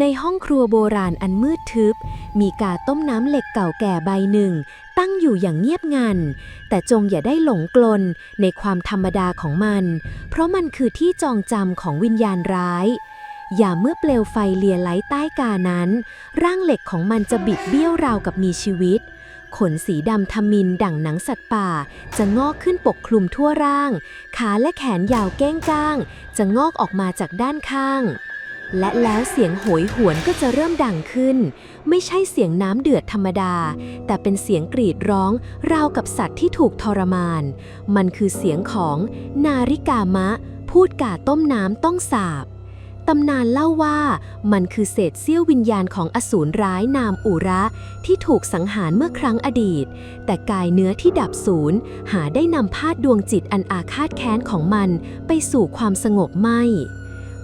ในห้องครัวโบราณอันมืดทึบ มีกาต้มน้ำเหล็กเก่าแก่ใบหนึ่ง ตั้งอยู่อย่างเงียบงัน แต่จงอย่าได้หลงกลนในความธรรมดาของมัน เพราะมันคือที่จองจำของวิญญาณร้าย อย่าเมื่อเปลวไฟเลียไล้ใต้กานั้น ร่างเหล็กของมันจะบิดเบี้ยวราวกับมีชีวิต ขนสีดำทมินดั่งหนังสัตว์ป่า จะงอกขึ้นปกคลุมทั่วร่าง ขาและแขนยาวเก้งก้าง จะงอกออกมาจากด้านข้าง และแล้วเสียงโหยหวนก็จะเริ่มดังขึ้น ไม่ใช่เสียงน้ำเดือดธรรมดา แต่เป็นเสียงกรีดร้อง ราวกับสัตว์ที่ถูกทรมาน มันคือเสียงของนาริกามะ พูดกาต้มน้ำต้องสาบตำนานเล่าว่ามันคือเศษเสี้ยววิญญาณของอสูรร้ายนามอุระที่ถูกสังหารเมื่อครั้งอดีต แต่กายเนื้อที่ดับสูญหาได้นำพาดดวงจิตอันอาฆาตแค้นของมันไปสู่ความสงบไม่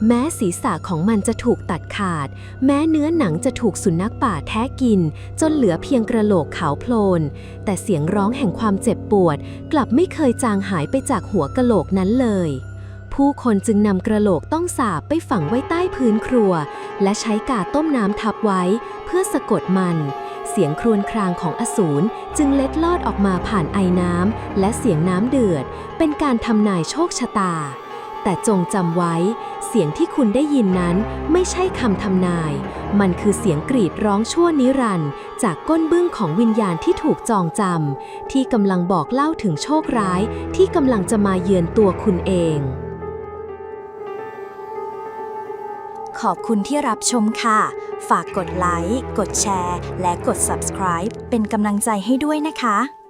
แม้ศีรษะของมันจะถูกตัดขาด แม้เนื้อหนังจะถูกสุนัขป่าแท้กิน จนเหลือเพียงกระโหลกขาวโพลน แต่เสียงร้องแห่งความเจ็บปวด กลับไม่เคยจางหายไปจากหัวกะโหลกนั้นเลย ผู้คนจึงนำกระโหลกต้องสาบไปฝังไว้ใต้พื้นครัว และใช้กาต้มน้ำทับไว้ เพื่อสะกดมันเสียงครวญครางของอสูรจึงเล็ดลอดออกมาผ่านไอน้ำและเสียงน้ำเดือด เป็นการทำนายโชคชะตา แต่จงจำไว้ เสียงที่คุณได้ยินนั้นไม่ใช่คำทำนาย มันคือเสียงกรีดร้องชั่วนิรันด์จากก้นบึ้งของวิญญาณที่ถูกจองจำที่กำลังบอกเล่าถึงโชคร้ายที่กำลังจะมาเยือนตัวคุณเอง ขอบคุณที่รับชมค่ะ ฝากกดไลค์ กดแชร์ และกด subscribe เป็นกำลังใจให้ด้วยนะคะ